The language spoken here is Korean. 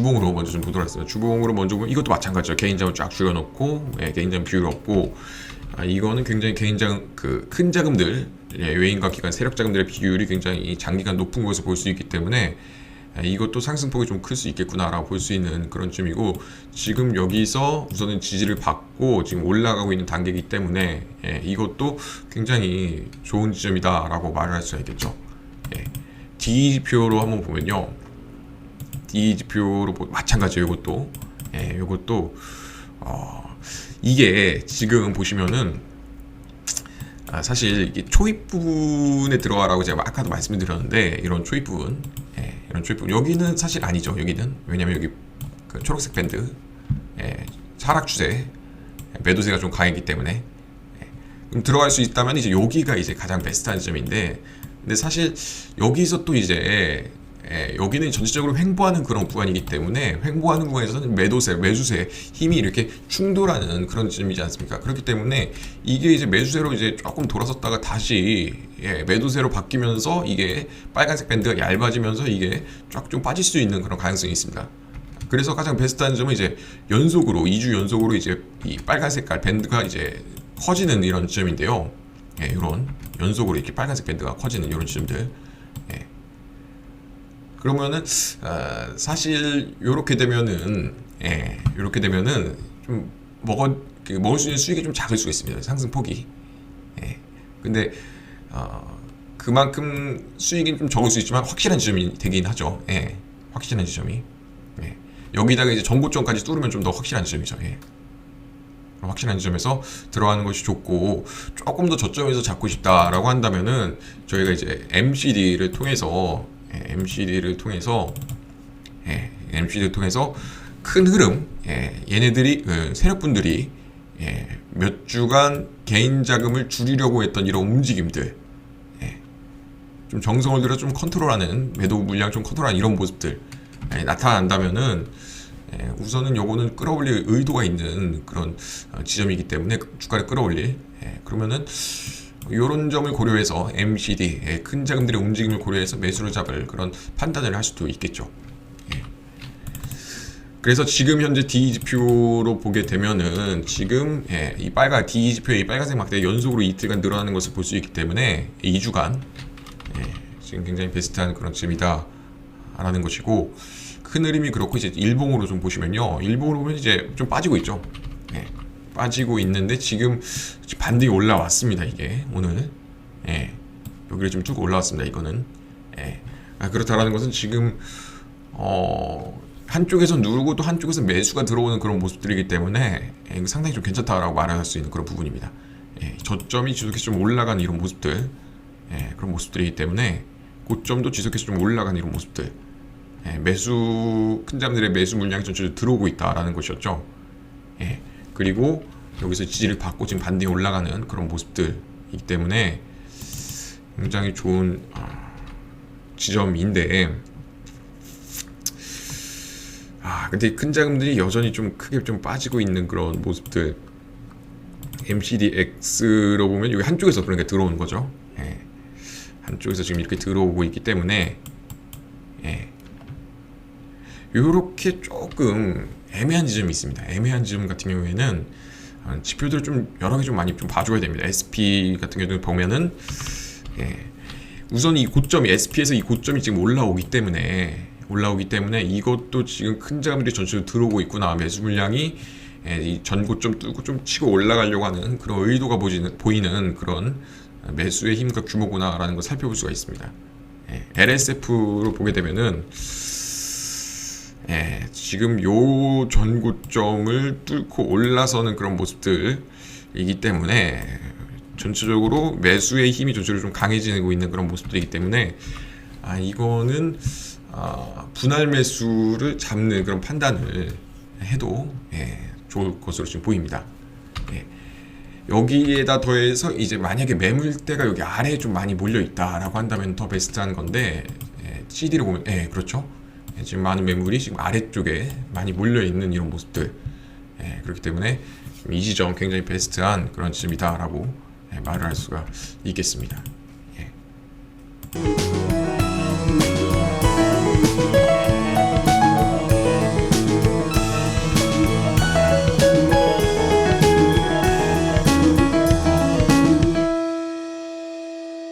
주봉으로 먼저 좀 보도록 하겠습니다. 주봉으로 먼저 보면 이것도 마찬가지죠. 개인장을 쫙 줄여놓고 예, 개인장 비율 없고 아, 이거는 굉장히 개인장 그큰 자금들 예, 외인과 기관 세력 자금들의 비율이 굉장히 장기간 높은 것을 볼 수 있기 때문에 아, 이것도 상승폭이 좀 클 수 있겠구나라고 볼 수 있는 그런 점이고 지금 여기서 우선은 지지를 받고 지금 올라가고 있는 단계이기 때문에 예, 이것도 굉장히 좋은 지점이다라고 말을 할 수가 있겠죠. 예. D표로 한번 보면요. D표로 보 마찬가지예요. 이것도 예, 이것도 어, 이게 지금 보시면은 아, 사실 이게 초입 부분에 들어가라고 제가 아까도 말씀드렸는데 이런 초입 부분, 예, 이런 초입 부분 여기는 사실 아니죠. 여기는 왜냐면 여기 그 초록색 밴드 예, 하락 추세 매도세가 좀 강했기 때문에 예, 들어갈 수 있다면 이제 여기가 이제 가장 베스트한 지점인데 근데 사실 여기서 또 이제 예, 여기는 전체적으로 횡보하는 그런 구간이기 때문에 횡보하는 구간에서는 매도세, 매수세 힘이 이렇게 충돌하는 그런 지점이지 않습니까? 그렇기 때문에 이게 이제 매수세로 이제 조금 돌아섰다가 다시 예, 매도세로 바뀌면서 이게 빨간색 밴드가 얇아지면서 이게 쫙 좀 빠질 수 있는 그런 가능성이 있습니다. 그래서 가장 베스트한 점은 이제 연속으로 2주 연속으로 이제 이 빨간 색깔 밴드가 이제 커지는 이런 지점인데요. 예, 이런 연속으로 이렇게 빨간색 밴드가 커지는 이런 지점들. 예. 그러면은 어, 사실 이렇게 되면은 예, 이렇게 되면은 좀 먹어 그 먹을 수 있는 수익이 좀 작을 수가 있습니다. 상승 폭이. 예. 근데 어, 그만큼 수익이 좀 적을 수 있지만 확실한 지점이 되긴 하죠. 예. 확실한 지점이. 예. 여기다가 이제 전고점까지 뚫으면 좀 더 확실한 지점이죠. 예. 확실한 지점에서 들어가는 것이 좋고 조금 더 저점에서 잡고 싶다라고 한다면은 저희가 이제 MCD를 통해서 예, MCD를 통해서 예, MCD를 통해서 큰 흐름 예, 얘네들이 그 세력분들이 예, 몇 주간 개인 자금을 줄이려고 했던 이런 움직임들 예, 좀 정성을 들여 좀 컨트롤하는 매도 물량 좀 컨트롤하는 이런 모습들 예, 나타난다면은 예, 우선은 요거는 끌어올릴 의도가 있는 그런 어, 지점이기 때문에 주가를 끌어올릴 예, 그러면은 이런 점을 고려해서 MCD 예, 큰 자금들의 움직임을 고려해서 매수를 잡을 그런 판단을 할 수도 있겠죠. 예. 그래서 지금 현재 D 지표로 보게 되면은 지금 예, 이 빨간 D 지표의 이 빨간색 막대 연속으로 이틀간 늘어나는 것을 볼 수 있기 때문에 2주간 예, 지금 굉장히 베스트한 그런 지점이다라는 것이고 큰 흐름이 그렇고 이제 일봉으로 좀 보시면요 일봉으로 보면 이제 좀 빠지고 있죠. 예, 빠지고 있는데 지금 반등이 올라왔습니다. 이게 오늘 예, 여기를 좀 쭉 올라왔습니다. 이거는 예, 아, 그렇다라는 것은 지금 어, 한쪽에서 누르고 또 한쪽에서 매수가 들어오는 그런 모습들이기 때문에 예, 상당히 좀 괜찮다라고 말할 수 있는 그런 부분입니다. 예, 저점이 지속해서 좀 올라가는 이런 모습들 예, 그런 모습들이기 때문에 고점도 지속해서 좀 올라가는 이런 모습들 예, 매수 큰 잠들의 매수 물량이 전체적으로 들어오고 있다라는 것이었죠. 예, 그리고 여기서 지지를 받고 지금 반등이 올라가는 그런 모습들이기 때문에 굉장히 좋은 아, 지점인데 아 근데 큰 자금들이 여전히 좀 크게 좀 빠지고 있는 그런 모습들 MCDX로 보면 여기 한쪽에서 그러니까 들어오는 거죠. 예. 한쪽에서 지금 이렇게 들어오고 있기 때문에 예. 요렇게 조금 애매한 지점이 있습니다. 애매한 지점 같은 경우에는 어, 지표들을 좀 여러 개 좀 많이 좀 봐줘야 됩니다. SP 같은 경우는 보면은 예, 우선 이 고점이 SP에서 이 고점이 지금 올라오기 때문에 올라오기 때문에 이것도 지금 큰 자금들이 전체로 들어오고 있구나 매수 물량이 예, 이 전고점 뚫고 좀 치고 올라가려고 하는 그런 의도가 보이는, 보이는 그런 매수의 힘과 규모구나라는 걸 살펴볼 수가 있습니다. 예, LSF로 보게 되면은 예, 지금 요 전고점을 뚫고 올라서는 그런 모습들이기 때문에 전체적으로 매수의 힘이 전체적으로 좀 강해지고 있는 그런 모습들이기 때문에 아 이거는 아, 분할 매수를 잡는 그런 판단을 해도 예, 좋을 것으로 지금 보입니다. 예. 여기에다 더해서 이제 만약에 매물대가 여기 아래에 좀 많이 몰려 있다라고 한다면 더 베스트한 건데 예, CD를 보면 예 그렇죠 예, 예, 지금 많은 매물이 지금 아래쪽에 많이 몰려 있는 이런 모습들. 예, 그렇기 때문에 이 지점 굉장히 베스트한 그런 지점이다라고 예, 말을 할 수가 있겠습니다. 예.